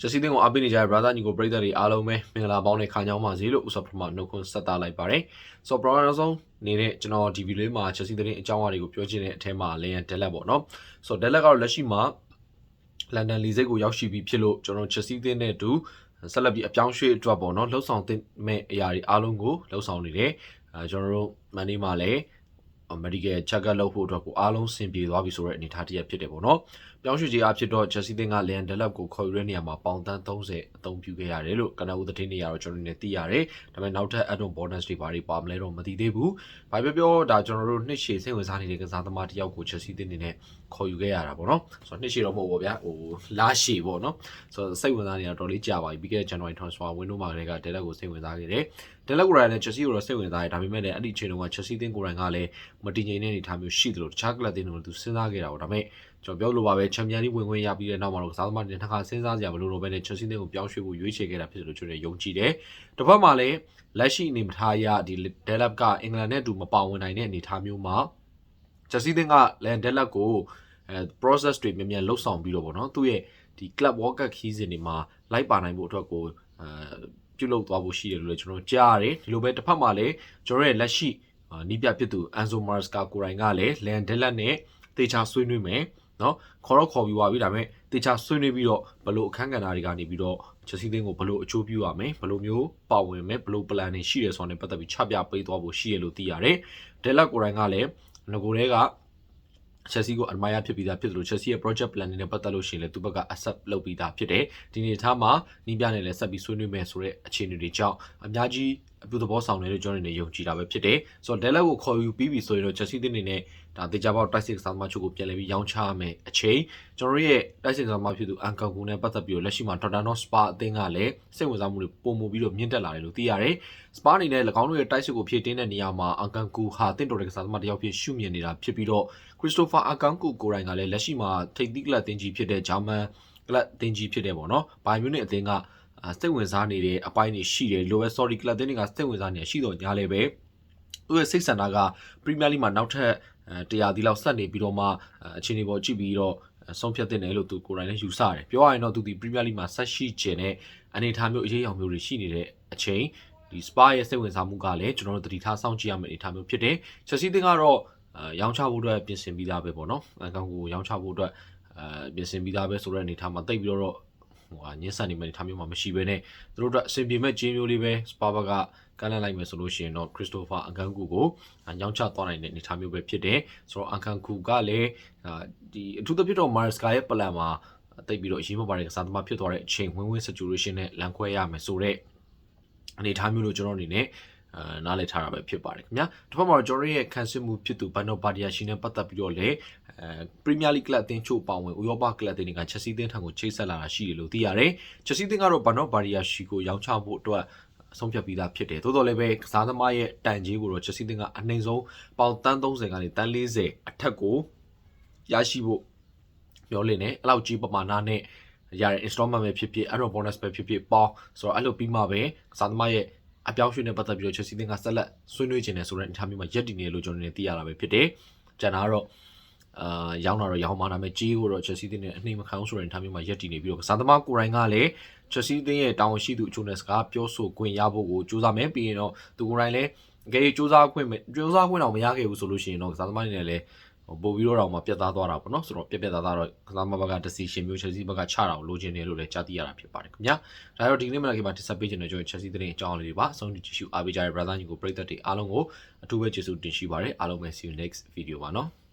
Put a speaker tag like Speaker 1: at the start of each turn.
Speaker 1: ချက်စီးတင်းကိုအားပေးနေကြတဲ့ brother ညီကိုပရိသတ်တွေအားလုံးပဲမင်္ဂလာပေါင်းနဲ့ခါညောင်းပါစေလို့ဥစ္စာပထမနှုတ်ခွန်းဆက်တာလိုက်ပါတယ်။ဆိုတော့ brother ဆုံးနေတဲ့ကျွန်တော်ဒီဗီဒီယိုလေးမှာချက်စီးတင်းအကြောင်းအရာတွေကိုပြောချင်တဲ့အထက်မှာလေယန်ဒက်လက်ပေါ့နော်။ဆိုတော့ဒက်လက်ကတော့လက်ရှိမှာလန်ဒန်လီစိတ်ကိုရောက်ရှိပြီးဖြစ်လို့ကျွန်တော်ချက်စီးတင်းနဲ့အတူဆက်လက်ပြီးအပြောင်းရွှေ့အတွက်ပေါ့နော်လှုပ်ဆောင်သင့်မဲ့အရာတွေအားလုံးကိုလှုပ်ဆောင်နေတယ်။အဲကျွန်တော်တို့မန်ဒီမှာလည်း medical check up လုပ်ဖို့အတွက်ကိုအားလုံးဆင်ပြေသွားပြီဆိုတဲ့အနေအထားတစ်ရပ်ဖြစ်တယ်ပေါ့နော်။ ပြောင်းရွှေ့ခြင်းအဖြစ်တော့ Chelsea တင်က Leon Delap ကိုခေါ်ယူတဲ့နေရာမှာပေါင်တန်း30အသုံးပြုခဲ့ရတယ်လို့ကနဦးသတင်းတွေကတော့ကျွန်တော်တို့လည်းသိရတယ်။ဒါပေမဲ့နောက်ထပ် add-on bonus တွေဘာတွေပါမလဲတော့မသိသေးဘူး။ဘာပြောပြောဒါကျွန်တော်တို့နှစ်ရှည်စိတ်ဝင်စားနေတဲ့ကစားသမားတစ်ယောက်ကို Chelsea တင်နေနဲ့ခေါ်ယူခဲ့ရတာပေါ့နော်။ဆိုတော့နှစ်ရှည်တော့မဟုတ်ဘူးဗျာ။ဟိုလာရှည်ပေါ့နော်။ဆိုတော့စိတ်ဝင်စားနေတာတော်လေးကြာပါပြီ။ပြီးခဲ့တဲ့ January transfer window မှာကလေးက Delap ကိုစိတ်ဝင်စားခဲ့တယ်။ Delap ကိုလည်း Chelsea ကိုတော့စိတ်ဝင်စားတယ်ဒါပေမဲ့လည်းအဲ့ဒီအချိန်တုန်းက Chelsea တင်ကိုယ်တိုင်ကလည်းမတည်ငြိမ်တဲ့အနေအထားမျိုးရှိတယ်လို့တခြားကလပ်တင်တို့လည်းသူစဉ်းစားခဲ့တာပေါ့ဒါပေမဲ့ ကျွန်တော်ပြောလို့ပါပဲချန်ပီယံလိဝင်ခွင့်ရပြီးတဲ့နောက်မှာတော့ကစားသမားတွေတစ်ခါစဉ်းစားကြမလို့တော့ပဲနဲ့ Chelsea တင်ကိုပြောင်းရွှေ့ဖို့ရွေးချယ်ခဲ့တာဖြစ်တယ်လို့ကျွန်တော်ယုံကြည်တယ်တစ်ဖက်မှာလည်းလက်ရှိအနေမထားရဒီ Delap ကအင်္ဂလန်နဲ့အတူမပါဝင်နိုင်တဲ့အနေအထားမျိုးမှာ Chelsea တင်ကလည်း Delap ကိုအဲ process တွေမြန်မြန်လှုပ်ဆောင်ပြီးတော့ဗောနော်သူ့ရဲ့ဒီ club world cup ခီးစဉ်တွေမှာလိုက်ပါနိုင်ဖို့အတွက်ကိုအဲပြုလုပ်သွားဖို့ရှိတယ်လို့လည်းကျွန်တော်ကြားရတယ်ဒီလိုပဲတစ်ဖက်မှာလည်းကျွန်တော်ရဲ့လက်ရှိနီးပြဖြစ်သူ Anzo Maresca ကိုယ်တိုင်ကလည်း Leon Delap နဲ့တေချာဆွေးနွေးမယ် နော်ခေါ်တော့ခေါ်ပြီးသွားပြီဒါပေမဲ့တေချာဆွေးနွေးပြီးတော့ဘလို့အခန်းကဏ္ဍတွေကနေပြီးတော့ချက်စီးသိန်းကိုဘလို့အချိုးပြရမယ်ဘလို့မျိုးပါဝင်မယ်ဘလို့ plan တွေရှိတယ်ဆိုတာနဲ့ပတ်သက်ပြီးချပြပေးသွားဖို့ရှိရလို့သိရတယ်ဒက်လက်ကိုယ်တိုင်ကလည်းငကိုတွေကချက်စီကို admire ဖြစ်ပြီးသားဖြစ်တယ်လို့ချက်စီရဲ့ project plan တွေနဲ့ပတ်သက်လို့ရှိရင်လည်းသူဘက်က accept လုပ်ပြီးသားဖြစ်တယ်ဒီနေ့ထားမှာနီးပြနဲ့လည်းဆက်ပြီးဆွေးနွေးမယ်ဆိုတဲ့အခြေအနေတွေကြောင့်အများကြီး အပြုသဘောဆောင်တယ်လို့ကျွန်တော်တို့ယုံကြည်တာပဲဖြစ်တယ်ဆိုတော့ Delap ကိုခေါ်ယူပြီးပြီဆိုရင်တော့ Chelsea တင်းနေနဲ့ဒါတေချာပေါက်တိုက်စစ်ကစားသမားချုပ်ကိုပြန်လည်ပြီးရောင်းချရမယ်အချိန်ကျွန်တော်တို့ရဲ့တိုက်စစ်ကစားသမားဖြစ်သူအန်ကန်ကူနဲ့ပတ်သက်ပြီးတော့လက်ရှိမှာ Tottenham Spa အသင်းကလည်းစိတ်ဝင်စားမှုတွေပုံမှုပြီးတော့မြင့်တက်လာတယ်လို့သိရတယ်။ Spa အနေနဲ့၎င်းတို့ရဲ့တိုက်စစ်ကိုဖြည့်တင်းတဲ့နေရာမှာအန်ကန်ကူဟာတင့်တော်တဲ့ကစားသမားတစ်ယောက်ဖြစ်ရှုမြင်နေတာဖြစ်ပြီးတော့ Christopher အန်ကန်ကူကိုယ်တိုင်ကလည်းလက်ရှိမှာထိပ်သီးကလပ်တင်ကြီးဖြစ်တဲ့ဂျာမန်ကလပ်တင်ကြီးဖြစ်တဲ့ပေါ့နော်။ဘိုင်မြူနစ်အသင်းက စိတ်ဝင်စားနေတဲ့အပိုင်းတွေရှိတယ်လိုပဲ sorry ကလပ်တင်းတွေကစိတ်ဝင်စားနေရှိတော့ညာလည်းပဲသူ့ရဲ့စိတ်ဆန္ဒက Premier League မှာနောက်ထပ်တရားဒီလောက်ဆက်နေပြီးတော့မှအခြေအနေပေါ်ကြည့်ပြီးတော့ဆုံးဖြတ်တင်တယ်လို့သူကိုယ်တိုင်လည်းယူဆတယ်ပြောရရင်တော့သူဒီ Premier League မှာဆက်ရှိကျင်တဲ့အနေအထားမျိုးအရေးအယောင်မျိုးတွေရှိနေတဲ့အချိန်ဒီ Spa ရဲ့စိတ်ဝင်စားမှုကလည်းကျွန်တော်တို့တတိထားစောင့်ကြည့်ရမယ့်အနေအထားမျိုးဖြစ်တယ် Chelsea တင်ကတော့ရောင်းချဖို့အတွက်ပြင်ဆင်ပြီးသားပဲပေါ့နော်အကောင်ကိုရောင်းချဖို့အတွက်အဲပြင်ဆင်ပြီးသားပဲဆိုတဲ့အနေအထားမှာတိတ်ပြီးတော့ ဟိုဟာညှင်းဆန်နေမယ့်အနေအထားမျိုးမှာမရှိဘဲနဲ့သူတို့အတွက်အဆင်ပြေမဲ့ဂျင်းမျိုးလေးပဲ Spa ဘက်ကကမ်းလှမ်းလိုက်မယ်ဆိုလို့ရှိရင်တော့ Christopher အကန်ကူကိုရောင်းချသွားနိုင်တဲ့အနေအထားမျိုးပဲဖြစ်တယ်ဆိုတော့အကန်ကူကလည်းဒီအထူးသဖြင့်တော့ Maresca ရဲ့ plan မှာတိတ်ပြီးတော့အရေးမပါတဲ့ကစားသမားဖြစ်သွားတဲ့အချိန် win-win situation နဲ့လမ်းခွဲရမယ်ဆိုတော့အနေအထားမျိုးလို့ကျွန်တော်အနေနဲ့အာနားလည်ထားတာပဲဖြစ်ပါတယ်ခင်ဗျာတစ်ဖက်မှာတော့ကျွန်တော်ရဲ့ခံစစ်မှုဖြစ်သူဘန်နိုဘာဒီယာရှိနဲ့ပတ်သက်ပြီးတော့လေ အဲပရီးမီးယားလိဂ်ကလပ်အသင်းချို့ပါဝင်ဥရောပကလပ်အသင်းတွေကချက်စီးအသင်းထံကိုချိတ်ဆက်လာတာရှိတယ်လို့သိရတယ်ချက်စီးအသင်းကတော့ဘန်နိုဘာဒီယာရှိကိုရောင်းချဖို့အတွက်အဆုံးဖြတ်ပြီးသားဖြစ်တယ်သို့တော်လည်းပဲကစားသမားရဲ့တန်ကြီးကိုတော့ချက်စီးအသင်းကအနှိမ်ဆုံးပေါင်တန်း30ကနေတန်း40အထက်ကိုရရှိဖို့ပြောလင်းတယ်အဲ့လောက်ကြီးပမာဏနဲ့ရတဲ့ installment ပဲဖြစ်ဖြစ် add-on bonus ပဲဖြစ်ဖြစ်ပေါင်းဆိုတော့အဲ့လိုပြီးမှပဲကစားသမားရဲ့အပြောင်းရွှေ့နဲ့ပတ်သက်ပြီးတော့ Chelsea တင်ကဆက်လက်ဆွေးနွေးခြင်းနဲ့ဆိုတဲ့အနေအထားမျိုးမှာရက်တည်နေလို့ကျွန်တော်တို့သိရတာပဲဖြစ်တယ်။ကျန်တာကတော့ အာရောင်းတာတော့ရောင်းမှာဒါပေမဲ့ကြီးကိုတော့ Chelsea တင်နဲ့အနှိမခံအောင်ဆိုတဲ့အနေအထားမျိုးမှာရက်တည်နေပြီးတော့ကစားသမားကိုယ်တိုင်ကလည်း Chelsea တင်ရဲ့တာဝန်ရှိသူအချို့နဲ့စကားပြောဆိုခွင့်ရဖို့ကိုစူးစမ်းမယ်ပြီးရင်တော့သူကိုယ်တိုင်လည်းအကယ်၍စူးစမ်းခွင့်စူးစမ်းခွင့်တော့မရခဲ့ဘူးဆိုလို့ရှိရင်တော့ကစားသမားတွေနဲ့လည်းပို့ပြီးတော့မှပြတ်သားသွားတာပေါ့နော်ဆိုတော့ပြက်ပြက်သားသားတော့ကစားမဘက်က decision မျိုး Chelsea ဘက်ကချတာကိုလိုချင်တယ်လို့လည်းကြားသိရတာဖြစ်ပါတယ်ခင်ဗျာဒါတော့ဒီနေ့မနက်ကမှတင်ဆက်ပေးခြင်းနဲ့ကျွန်တော် Chelsea သတင်းအကြောင်းလေးတွေပါအဆုံးထိကြည့်ရှုအားပေးကြတဲ့ brother ညီကိုပရိသတ်တွေအားလုံးကိုအထူးပဲကျေးဇူးတင်ရှိပါတယ်အားလုံးပဲ see you next video ပါနော်